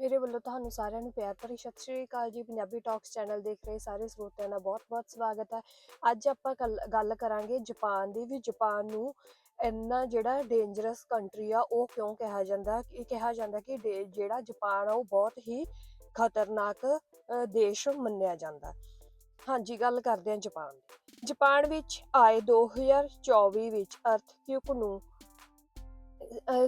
ਮੇਰੇ ਵੱਲੋਂ ਤੁਹਾਨੂੰ ਸਾਰਿਆਂ ਨੂੰ ਪਿਆਰ ਭਰੀ ਸਤਿ ਸ਼੍ਰੀ ਅਕਾਲ ਜੀ। ਪੰਜਾਬੀ ਟਾਕਸ ਚੈਨਲ ਦੇਖ ਰਹੇ ਸਾਰੇ ਸਰੋਤਿਆਂ ਦਾ ਬਹੁਤ-ਬਹੁਤ ਸਵਾਗਤ ਹੈ। ਅੱਜ ਆਪਾਂ ਕੱਲ- ਗੱਲ ਕਰਾਂਗੇ ਜਾਪਾਨ ਦੀ ਵੀ ਜਾਪਾਨ ਨੂੰ ਇੰਨਾ ਜਿਹੜਾ ਡੇਂਜਰਸ ਕੰਟਰੀ ਆ ਉਹ ਕਿਉਂ ਕਿਹਾ ਜਾਂਦਾ? ਇਹ ਕਿਹਾ ਜਾਂਦਾ ਕਿ ਡੇ- ਜਿਹੜਾ ਜਾਪਾਨ ਆ ਉਹ ਬਹੁਤ ਹੀ ਖਤਰਨਾਕ ਦੇਸ਼ ਮੰਨਿਆ ਜਾਂਦਾ। ਹਾਂਜੀ, ਗੱਲ ਕਰਦੇ ਹਾਂ ਜਾਪਾਨ ਦੀ। ਜਾਪਾਨ ਵਿੱਚ ਆਏ 2024 ਵਿੱਚ ਅਰਥਕੁਇਕ ਨੂੰ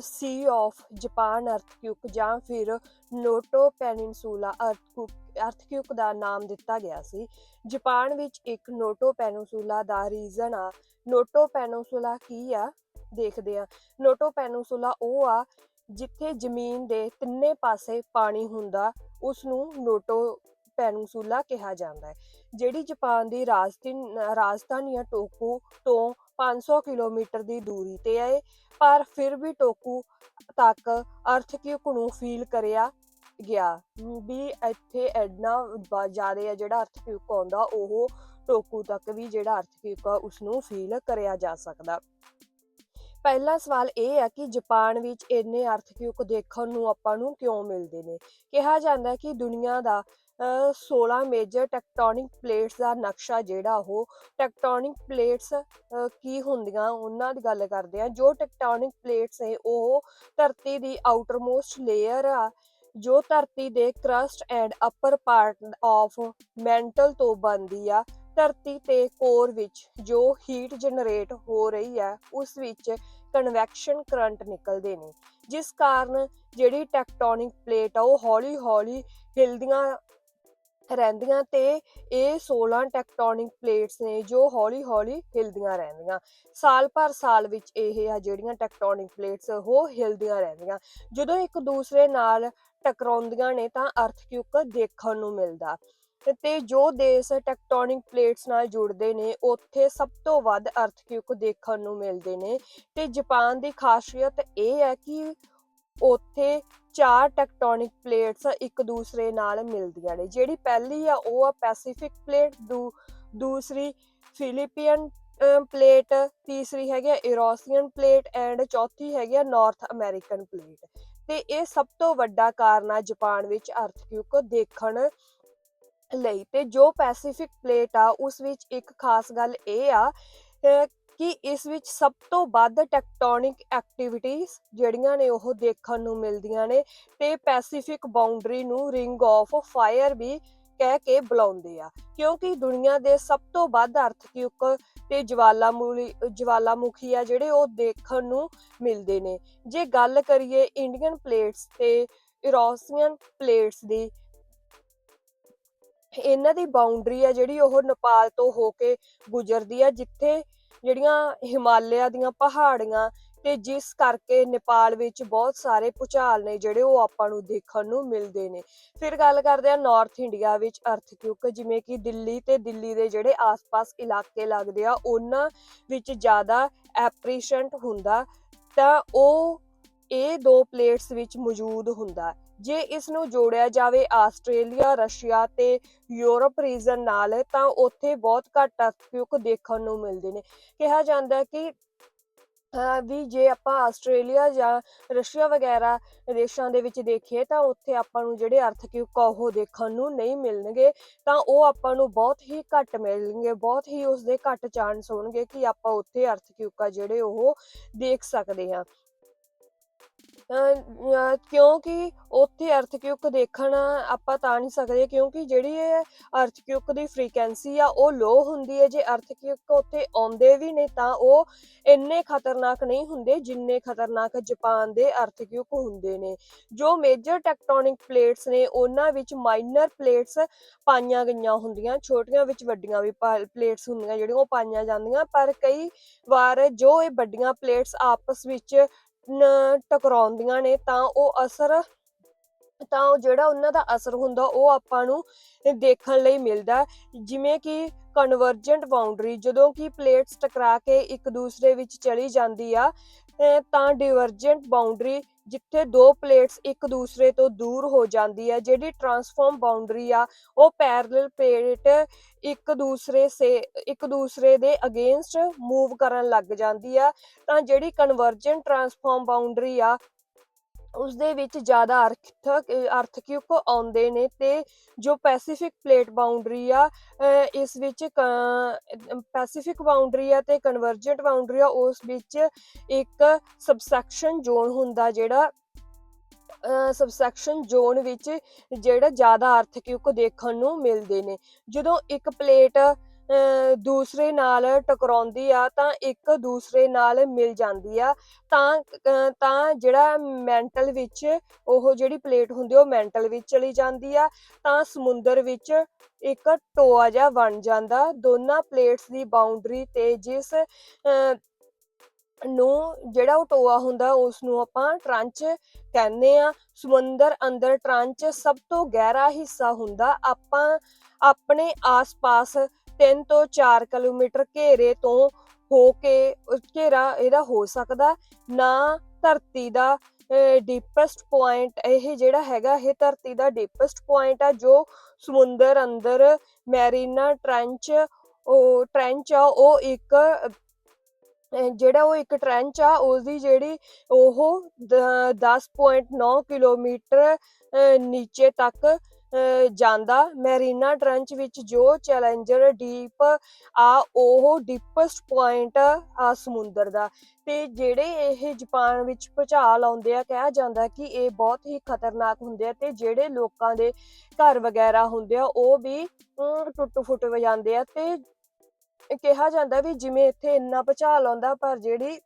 ਸੀ ਆਫ ਜਾਪਾਨ ਅਰਥਕਿਊਕ ਜਾਂ ਫਿਰ ਨੋਟੋ ਪੈਨਿਨਸੂਲਾ ਅਰਥਕੁਇਕ ਦਾ ਨਾਮ ਦਿੱਤਾ ਗਿਆ ਸੀ। ਜਾਪਾਨ ਵਿੱਚ ਇੱਕ ਨੋਟੋ ਪੈਨਿਨਸੂਲਾ ਦਾ ਰੀਜਨ ਆ। ਨੋਟੋ ਪੈਨਿਨਸੂਲਾ ਕੀ ਆ? ਦੇਖਦੇ ਆ ਨੋਟੋ ਪੈਨਿਨਸੂਲਾ ਉਹ ਆ ਜਿੱਥੇ ਜ਼ਮੀਨ ਦੇ ਤਿੰਨੇ ਪਾਸੇ ਪਾਣੀ ਹੁੰਦਾ ਉਸ ਨੂੰ ਨੋਟੋ ਪੈਨਿਨਸੂਲਾ ਕਿਹਾ ਜਾਂਦਾ ਹੈ। ਜਿਹੜੀ ਜਾਪਾਨ ਦੀ ਰਾਜਧਾਨੀ ਰਾਜਧਾਨੀ ਆ ਟੋਕੂ ਤੋਂ 500 ਕਿਲੋਮੀਟਰ ਦੀ ਦੂਰੀ ਤੇ ਹੈ ਪਰ ਫਿਰ ਵੀ ਟੋਕੂ ਤੱਕ ਅਰਥਕੁਇਕ ਨੂੰ ਫੀਲ ਕਰਿਆ ਗਿਆ। ਵੀ ਇੱਥੇ ਐਡਨਾ ਜ਼ਿਆਦਾ ਆ ਜਿਹੜਾ ਅਰਥਕੁਇਕ ਆਉਂਦਾ, ਉਹ ਟੋਕੂ ਤੱਕ ਵੀ ਜਿਹੜਾ ਅਰਥਕੁਇਕ ਆ ਉਸ ਨੂੰ ਫੀਲ ਕਰਿਆ ਜਾ ਸਕਦਾ। ਪਹਿਲਾ ਸਵਾਲ ਇਹ ਹੈ ਕਿ ਜਾਪਾਨ ਵਿੱਚ ਇੰਨੇ ਅਰਥਕੁਇਕ ਦੇਖਣ ਨੂੰ ਆਪਾਂ ਨੂੰ ਕਿਉਂ ਮਿਲਦੇ ਨੇ? ਕਿਹਾ ਜਾਂਦਾ ਹੈ ਕਿ ਦੁਨੀਆ ਦਾ 16 ਮੇਜਰ ਟੈਕਟੋਨਿਕ ਪਲੇਟਸ ਦਾ ਨਕਸ਼ਾ ਜਿਹੜਾ ਉਹ ਟੈਕਟੋਨਿਕ ਪਲੇਟਸ ਕੀ ਹੁੰਦੀਆਂ ਉਹਨਾਂ ਦੀ ਗੱਲ ਕਰਦੇ ਆ ਜੋ ਟੈਕਟੋਨਿਕ ਪਲੇਟਸ ਨੇ ਉਹ ਧਰਤੀ ਦੀ ਆਊਟਰਮੋਸਟ ਲੇਅਰ ਆ, ਜੋ ਧਰਤੀ ਦੇ crust and upper part of mantle ਤੋਂ ਬਣਦੀ ਆ, ਧਰਤੀ ਤੇ ਕੋਰ ਵਿੱਚ ਜੋ ਹੀਟ ਜਨਰੇਟ ਹੋ ਰਹੀ ਹੈ ਉਸ ਵਿੱਚ ਕਨਵੈਕਸ਼ਨ ਕਰੰਟ ਨਿਕਲਦੇ ਨੇ। ਜਿਸ ਕਾਰਨ ਜਿਹੜੀ ਟੈਕਟੋਨਿਕ ਪਲੇਟ ਆ, ਉਹ ਹੌਲੀ-ਹੌਲੀ ਹਿਲਦੀਆਂ ਰਹਿੰਦੀਆਂ ਤੇ ਇਹ 16 ਟੈਕਟੋਨਿਕ ਪਲੇਟਸ ਨੇ ਜੋ ਹੌਲੀ-ਹੌਲੀ ਹਿਲਦੀਆਂ ਰਹਿੰਦੀਆਂ। ਸਾਲ ਭਰ ਸਾਲ ਵਿੱਚ ਇਹ ਆ ਜਿਹੜੀਆਂ ਟੈਕਟੋਨਿਕ ਪਲੇਟਸ, ਉਹ ਹਿਲਦੀਆਂ ਰਹਿੰਦੀਆਂ। ਜਦੋਂ ਇੱਕ ਦੂਸਰੇ ਨਾਲ ਟਕਰਾਉਂਦੀਆਂ ਨੇ ਤਾਂ ਅਰਥਕਿਊਕ ਦੇਖਣ ਨੂੰ ਮਿਲਦਾ? ਤੇ ਜੋ ਦੇਸ਼ ਟੈਕਟੋਨਿਕ ਪਲੇਟਸ ਨਾਲ ਜੁੜਦੇ ਨੇ, ਉੱਥੇ ਸਭ ਤੋਂ ਵੱਧ ਅਰਥਕਿਊਕ ਦੇਖਣ ਨੂੰ ਮਿਲਦੇ ਨੇ? ਤੇ ਜਾਪਾਨ ਦੀ ਖਾਸੀਅਤ ਇਹ ਹੈ ਕਿ ਉੱਥੇ ਚਾਰ ਟੈਕਟੋਨਿਕ ਪਲੇਟਸ ਇੱਕ ਦੂਸਰੇ ਨਾਲ ਮਿਲਦੀਆਂ ਨੇ। ਜਿਹੜੀ ਪਹਿਲੀ ਆ, ਉਹ ਆ ਪੈਸੀਫਿਕ ਪਲੇਟ ਦੂ, ਦੂਸਰੀ ਫਿਲੀਪੀਅਨ ਪਲੇਟ ਤੀਸਰੀ ਹੈਗੀ ਆ ਇਰੋਸੀਅਨ ਪਲੇਟ ਐਂਡ ਚੌਥੀ ਹੈਗੀ ਆ ਨਾਰਥ ਅਮਰੀਕਨ ਪਲੇਟ ਤੇ ਇਹ ਸਭ ਤੋਂ ਵੱਡਾ ਕਾਰਨ ਆ ਜਾਪਾਨ ਵਿੱਚ ਅਰਥਕੁਇਕ ਦੇਖਣ ਲਈ। ਤੇ ਜੋ ਪੈਸੀਫਿਕ ਪਲੇਟ ਆ, ਉਸ ਵਿੱਚ ਇੱਕ ਖਾਸ ਗੱਲ ਇਹ ਆ ਕਿ ਇਸ ਵਿੱਚ ਸਭ ਤੋਂ ਵੱਧ ਟੈਕਟੋਨਿਕ ਐਕਟੀਵਿਟੀਜ਼ ਜਿਹੜੀਆਂ ਨੇ ਉਹ ਦੇਖਣ ਨੂੰ ਮਿਲਦੀਆਂ ਨੇ ਤੇ ਪੈਸੀਫਿਕ ਬਾਉਂਡਰੀ ਨੂੰ ਰਿੰਗ ਆਫ ਫਾਇਰ ਵੀ ਕਹਿ ਕੇ ਬੁਲਾਉਂਦੇ ਆ। ਕਿਉਂਕਿ ਦੁਨੀਆ ਦੇ ਸਭ ਤੋਂ ਵੱਧ ਅਰਥਕੁਇਕ ਤੇ ਜਵਾਲਾਮੁਖੀ ਜਵਾਲਾਮੁਖੀ ਆ ਜਿਹੜੇ ਉਹ ਦੇਖਣ ਨੂੰ ਮਿਲਦੇ ਨੇ। ਜੇ ਗੱਲ ਕਰੀਏ ਇੰਡੀਅਨ ਪਲੇਟਸ ਤੇ ਇਰੋਸੀਅਨ ਪਲੇਟਸ ਦੀ, ਇਹਨਾਂ ਦੀ ਬਾਉਂਡਰੀ ਆ ਜਿਹੜੀ ਉਹ ਨੇਪਾਲ ਤੋਂ ਹੋ ਕੇ ਗੁਜ਼ਰਦੀ ਆ, ਜਿੱਥੇ ਜਿਹੜੀਆਂ ਹਿਮਾਲਿਆ ਦੀਆਂ ਪਹਾੜੀਆਂ ਤੇ ਜਿਸ ਕਰਕੇ ਨੇਪਾਲ ਵਿੱਚ ਬਹੁਤ ਸਾਰੇ ਭੂਚਾਲ ਨੇ ਜਿਹੜੇ ਉਹ ਆਪਾਂ ਨੂੰ ਦੇਖਣ ਨੂੰ ਮਿਲਦੇ ਨੇ। ਫਿਰ ਗੱਲ ਕਰਦੇ ਆ ਨਾਰਥ ਇੰਡੀਆ ਵਿੱਚ ਅਰਥਕੁਇਕ ਜਿਵੇਂ ਕਿ ਦਿੱਲੀ ਤੇ ਦਿੱਲੀ ਦੇ ਜਿਹੜੇ ਆਸ-ਪਾਸ ਇਲਾਕੇ ਲੱਗਦੇ ਆ, ਉਹਨਾਂ ਵਿੱਚ ਜ਼ਿਆਦਾ ਐਪਰੀਸ਼ੈਂਟ ਹੁੰਦਾ ਤਾਂ ਉਹ ਇਹ ਦੋ ਪਲੇਟਸ ਵਿੱਚ ਮੌਜੂਦ ਹੁੰਦਾ। ਜੇ ਇਸ ਨੂੰ ਜੋੜਿਆ ਜਾਵੇ ਆਸਟ੍ਰੇਲੀਆ, ਰਸ਼ੀਆ ਤੇ ਯੂਰਪ ਰੀਜਨ ਨਾਲ, ਤਾਂ ਉੱਥੇ ਬਹੁਤ ਘੱਟ ਅਰਥਕੁਇਕ ਦੇਖਣ ਨੂੰ ਮਿਲਦੇ ਨੇ। ਕਿਹਾ ਜਾਂਦਾ ਹੈ ਕਿ ਵੀ ਜੇ ਆਪਾਂ ਆਸਟ੍ਰੇਲੀਆ ਜਾਂ ਰਸ਼ੀਆ ਵਗੈਰਾ ਦੇਸ਼ਾਂ ਦੇ ਵਿੱਚ ਦੇਖੀਏ, ਤਾਂ ਉੱਥੇ ਆਪਾਂ ਨੂੰ ਜਿਹੜੇ ਅਰਥਕੁਇਕ ਉਹ ਦੇਖਣ ਨੂੰ ਨਹੀਂ ਮਿਲਣਗੇ। ਤਾਂ ਉਹ ਆਪਾਂ ਨੂੰ ਬਹੁਤ ਹੀ ਘੱਟ ਮਿਲਣਗੇ, ਬਹੁਤ ਹੀ ਉਸਦੇ ਘੱਟ ਚਾਂਸ ਹੋਣਗੇ ਕਿ ਆਪਾਂ ਉੱਥੇ ਅਰਥਕਿਊਕਾ ਜਿਹੜੇ ਉਹ ਦੇਖ ਸਕਦੇ ਹਾਂ। ਕਿਉਂਕਿ ਉੱਥੇ ਅਰਥਕੁਇਕ ਦੇਖਣ ਆਪਾਂ ਤਾਂ ਨਹੀਂ ਸਕਦੇ, ਕਿਉਂਕਿ ਜਿਹੜੀ ਇਹ ਅਰਥਕੁਇਕ ਦੀ ਫ੍ਰੀਕੁਐਂਸੀ ਆ, ਉਹ ਲੋ ਹੁੰਦੀ ਹੈ। ਜੇ ਅਰਥਕੁਇਕ ਉੱਥੇ ਆਉਂਦੇ ਵੀ ਨੇ, ਤਾਂ ਉਹ ਇੰਨੇ ਖਤਰਨਾਕ ਨਹੀਂ ਹੁੰਦੇ ਜਿੰਨੇ ਖਤਰਨਾਕ ਜਾਪਾਨ ਦੇ ਅਰਥਕੁਇਕ ਹੁੰਦੇ ਨੇ। ਜੋ ਮੇਜਰ ਟੈਕਟੋਨਿਕ ਪਲੇਟਸ ਨੇ, ਉਹਨਾਂ ਵਿੱਚ ਮਾਈਨਰ ਪਲੇਟਸ ਪਾਈਆਂ ਗਈਆਂ ਹੁੰਦੀਆਂ। ਛੋਟੀਆਂ ਵਿੱਚ ਵੱਡੀਆਂ ਵੀ ਪਲੇਟਸ ਹੁੰਦੀਆਂ, ਜਿਹੜੀਆਂ ਉਹ ਪਾਈਆਂ ਜਾਂਦੀਆਂ। ਪਰ ਕਈ ਵਾਰ ਜੋ ਇਹ ਵੱਡੀਆਂ ਪਲੇਟਸ ਆਪਸ ਵਿੱਚ ਟਕਰਾਉਂਦੀਆਂ ਨੇ, ਤਾਂ ਉਹ ਅਸਰ, ਤਾਂ ਉਹ ਜਿਹੜਾ ਉਹਨਾਂ ਦਾ ਅਸਰ ਹੁੰਦਾ, ਉਹ ਆਪਾਂ ਨੂੰ ਦੇਖਣ ਲਈ ਮਿਲਦਾ ਜਿਵੇਂ ਕਿ ਕਨਵਰਜੈਂਟ ਬਾਉਂਡਰੀ ਜਦੋਂ ਕਿ ਪਲੇਟਸ ਟਕਰਾ ਕੇ ਇੱਕ ਦੂਸਰੇ ਵਿੱਚ ਚਲੀ ਜਾਂਦੀ ਆ ਤਾਂ ਡਿਵਰਜੈਂਟ ਬਾਉਂਡਰੀ ਜਿੱਥੇ ਦੋ ਪਲੇਟਸ ਇੱਕ ਦੂਸਰੇ ਤੋਂ ਦੂਰ ਹੋ ਜਾਂਦੀ ਹੈ, ਜਿਹੜੀ ਟਰਾਂਸਫਾਰਮ ਬਾਉਂਡਰੀ ਆ, ਉਹ ਪੈਰਲਲ ਪਲੇਟ ਇੱਕ ਦੂਸਰੇ ਸੇ, ਇੱਕ ਦੂਸਰੇ ਦੇ ਅਗੇਂਸਟ ਮੂਵ ਕਰਨ ਲੱਗ ਜਾਂਦੀ ਆ। ਤਾਂ ਜਿਹੜੀ ਕਨਵਰਜੈਂਟ ਟਰਾਂਸਫਾਰਮ ਬਾਉਂਡਰੀ ਆ ਉਸਦੇ ਵਿੱਚ ਜ਼ਿਆਦਾ ਅਰਥਕ ਅਰਥਕਯੁਕ ਆਉਂਦੇ ਨੇ ਤੇ ਜੋ ਪੈਸੀਫਿਕ ਪਲੇਟ ਬਾਉਂਡਰੀ ਆ ਇਸ ਵਿੱਚ ਪੈਸੀਫਿਕ ਬਾਉਂਡਰੀ ਆ ਤੇ ਕਨਵਰਜੈਂਟ ਬਾਉਂਡਰੀ ਆ, ਉਸ ਵਿੱਚ ਇੱਕ ਸਬਸੈਕਸ਼ਨ ਜ਼ੋਨ ਹੁੰਦਾ ਜਿਹੜਾ ਸਬਸੈਕਸ਼ਨ ਜ਼ੋਨ ਵਿੱਚ ਜਿਹੜਾ ਜ਼ਿਆਦਾ ਅਰਥਕਯੁਕ ਦੇਖਣ ਨੂੰ ਮਿਲਦੇ ਨੇ। ਜਦੋਂ ਇੱਕ ਪਲੇਟ ਦੂਸਰੇ ਨਾਲ ਟਕਰਾਉਂਦੀ ਆ, ਤਾਂ ਇੱਕ ਦੂਸਰੇ ਨਾਲ ਮਿਲ ਜਾਂਦੀ ਆ। ਤਾਂ ਤਾਂ ਜਿਹੜਾ ਮੈਂਟਲ ਵਿੱਚ ਉਹ ਜਿਹੜੀ ਪਲੇਟ ਹੁੰਦੀ ਉਹ ਮੈਂਟਲ ਵਿੱਚ ਚਲੀ ਜਾਂਦੀ ਆ। ਤਾਂ ਸਮੁੰਦਰ ਵਿੱਚ ਇੱਕ ਟੋਆ ਜਿਹਾ ਬਣ ਜਾਂਦਾ। ਦੋਨਾਂ ਪਲੇਟਸ ਦੀ ਬਾਉਂਡਰੀ ਤੇ ਜਿਸ ਨੂੰ ਜਿਹੜਾ ਉਹ ਟੋਆ ਹੁੰਦਾ ਉਸ ਨੂੰ ਆਪਾਂ ਟ੍ਰਾਂਚ ਕਹਿੰਦੇ ਆ। ਸਮੁੰਦਰ ਅੰਦਰ ਟ੍ਰਾਂਚ ਸਭ ਤੋਂ ਗਹਿਰਾ ਹਿੱਸਾ ਹੁੰਦਾ। ਆਪਾਂ ਆਪਣੇ ਆਸ-ਪਾਸ 3 ਤੋਂ 4 ਕਿਲੋਮੀਟਰ ਘੇਰੇ ਤੋਂ ਹੋ ਕੇ ਘੇਰਾ ਇਹਦਾ ਹੋ ਸਕਦਾ। ਨਾ ਧਰਤੀ ਦਾ ਡੀਪੈਸਟ ਪੁਆਇੰਟ ਇਹ ਜਿਹੜਾ ਹੈਗਾ, ਇਹ ਧਰਤੀ ਦਾ ਡੀਪੈਸਟ ਪੁਆਇੰਟ ਆ, ਜੋ ਸਮੁੰਦਰ ਅੰਦਰ ਮੈਰੀਨਾ ਟ੍ਰੈਂਚ, ਉਹ ਟ੍ਰੈਂਚ ਆ, ਉਹ ਇੱਕ ਜਿਹੜਾ ਉਹ ਇੱਕ ਟ੍ਰੈਂਚ ਆ ਉਹਦੀ ਜਿਹੜੀ ਉਹ ਦ- 10.9 ਕਿਲੋਮੀਟਰ, ਅਹ ਨੀਚੇ ਤੱਕ ਜਾਂਦਾ ਮੈਰੀਨਾ ਟ੍ਰੈਂਚ ਵਿੱਚ ਜੋ ਚੈਲੰਜਰ ਡੀਪ ਆ, ਉਹ ਡੀਪੈਸਟ ਪੁਆਇੰਟ ਆ ਸਮੁੰਦਰ ਦਾ। ਤੇ ਜਿਹੜੇ ਇਹ ਜਾਪਾਨ ਵਿੱਚ ਭੂਚਾਲ ਆਉਂਦੇ ਆ, ਕਿਹਾ ਜਾਂਦਾ ਕਿ ਇਹ ਬਹੁਤ ਹੀ ਖਤਰਨਾਕ ਹੁੰਦੇ ਆ ਤੇ ਜਿਹੜੇ ਲੋਕਾਂ ਦੇ ਘਰ ਵਗੈਰਾ ਹੁੰਦੇ ਆ, ਉਹ ਵੀ ਟੁੱਟ ਫੁੱਟ ਹੋ ਆ ਤੇ ਕਿਹਾ ਜਾਂਦਾ ਵੀ ਜਿਵੇਂ ਇੱਥੇ ਇੰਨਾ ਭੁਚਾਲ ਆਉਂਦਾ, ਪਰ ਜਿਹੜੀ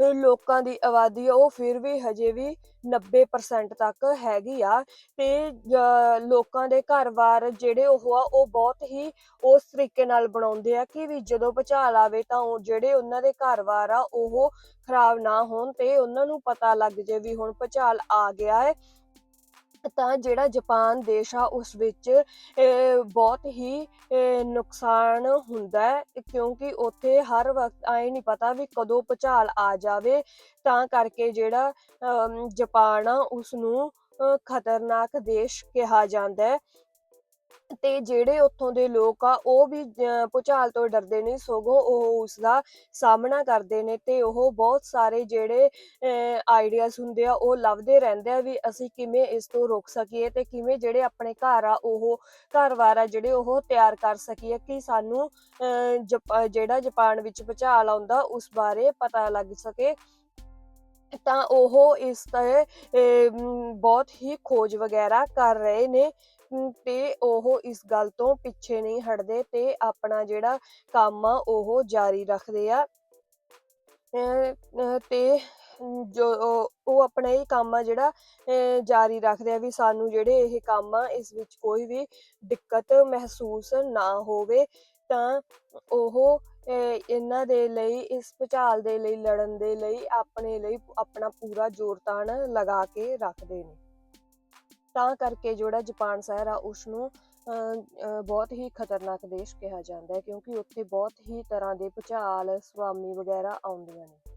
ਲੋਕਾਂ ਦੀ ਆਬਾਦੀ ਆ, ਉਹ ਫਿਰ ਵੀ ਹਜੇ ਵੀ 90% ਤੱਕ ਹੈਗੀ ਆ ਤੇ ਜ- ਲੋਕਾਂ ਦੇ ਘਰ-ਬਾਰ ਜਿਹੜੇ ਉਹ ਆ, ਉਹ ਬਹੁਤ ਹੀ ਉਸ ਤਰੀਕੇ ਨਾਲ ਬਣਾਉਂਦੇ ਆ ਕਿ ਵੀ ਜਦੋਂ ਭੂਚਾਲ ਆਵੇ ਤਾਂ ਉਹ ਜਿਹੜੇ ਉਹਨਾਂ ਦੇ ਘਰ-ਬਾਰ ਆ, ਉਹ ਖਰਾਬ ਨਾ ਹੋਣ ਤੇ ਉਹਨਾਂ ਨੂੰ ਪਤਾ ਲੱਗ ਜੇ ਵੀ ਹੁਣ ਭੂਚਾਲ ਆ ਗਿਆ ਹੈ। ਤਾਂ ਜਿਹੜਾ ਜਾਪਾਨ ਦੇਸ਼ ਆ ਉਸ ਵਿੱਚ ਬਹੁਤ ਹੀ ਅਹ, ਨੁਕਸਾਨ ਹੁੰਦਾ ਹੈ ਕਿਉਂਕਿ ਉੱਥੇ ਹਰ ਵਕਤ ਆਏ ਨਹੀਂ ਪਤਾ ਵੀ ਕਦੋਂ ਭੂਚਾਲ ਆ ਜਾਵੇ ਤਾਂ ਕਰਕੇ ਜਿਹੜਾ ਅਮ, ਜਾਪਾਨ ਆ ਉਸ ਨੂੰ ਅਹ, ਖਤਰਨਾਕ ਦੇਸ਼ ਕਿਹਾ ਜਾਂਦਾ ਹੈ। ਤੇ ਜਿਹੜੇ ਉੱਥੋਂ ਦੇ ਲੋਕ ਆ ਉਹ ਵੀ ਅਹ, ਭੂਚਾਲ ਤੋਂ ਡਰਦੇ ਨਹੀਂ ਸਗੋਂ ਉਹ ਉਸ ਦਾ ਸਾਹਮਣਾ ਕਰਦੇ ਨੇ ਤੇ ਉਹ ਬਹੁਤ ਸਾਰੇ ਜਿਹੜੇ ਆਈਡੀਆਜ਼ ਹੁੰਦੇ ਆ ਉਹ ਲੱਭਦੇ ਰਹਿੰਦੇ ਆ ਵੀ ਅਸੀਂ ਕਿਵੇਂ ਇਸ ਤੋਂ ਰੋਕ ਸਕੀਏ ਤੇ ਕਿਵੇਂ ਜਿਹੜੇ ਆਪਣੇ ਘਰ ਆ ਉਹ ਘਰ-ਬਾਰ ਆ ਜਿਹੜੇ ਉਹ ਤਿਆਰ ਕਰ ਸਕੀਏ ਕਿ ਸਾਨੂੰ ਅਹ, ਜਪ- ਜਿਹੜਾ ਜਾਪਾਨ ਵਿੱਚ ਭੂਚਾਲ ਆਉਂਦਾ ਉਸ ਬਾਰੇ ਪਤਾ ਲੱਗ ਸਕੇ। ਤਾਂ ਉਹ ਇਸ ਤੇ ਬਹੁਤ ਹੀ ਖੋਜ ਵਗੈਰਾ ਕਰ ਰਹੇ ਨੇ। ਤੇ ਉਹ ਇਸ ਗੱਲ ਤੋਂ ਪਿੱਛੇ ਨਹੀਂ ਹਟਦੇ ਤੇ ਆਪਣਾ ਜਿਹੜਾ ਕੰਮ ਆ ਉਹ ਜਾਰੀ ਰੱਖਦੇ ਆ। ਤੇ ਜੋ ਉਹ- ਆਪਣਾ ਇਹ ਕੰਮ ਆ ਜਿਹੜਾ ਜਾਰੀ ਰੱਖਦੇ ਆ ਵੀ ਸਾਨੂੰ ਜਿਹੜੇ ਇਹ ਕੰਮ ਆ ਇਸ ਵਿੱਚ ਕੋਈ ਵੀ ਦਿੱਕਤ ਮਹਿਸੂਸ ਨਾ ਹੋਵੇ ਤਾਂ ਉਹ ਅਹ, ਇਹਨਾਂ ਦੇ ਲਈ ਇਸ ਭੁਚਾਲ ਦੇ ਲਈ ਲੜਨ ਦੇ ਲਈ ਆਪਣੇ ਲਈ ਆਪਣਾ ਪੂਰਾ ਜ਼ੋਰਦਾਨ ਲਗਾ ਕੇ ਰੱਖਦੇ ਨੇ। ਤਾਂ ਕਰਕੇ ਜਿਹੜਾ ਜਾਪਾਨ ਸ਼ਹਿਰ ਆ ਉਸ ਨੂੰ ਬਹੁਤ ਹੀ ਖਤਰਨਾਕ ਦੇਸ਼ ਕਿਹਾ ਜਾਂਦਾ ਹੈ, ਕਿਉਂਕਿ ਉੱਥੇ ਬਹੁਤ ਹੀ ਤਰ੍ਹਾਂ ਦੇ ਭੁਚਾਲ, ਸੁਆਮੀ ਵਗੈਰਾ ਆਉਂਦੀਆਂ ਨੇ।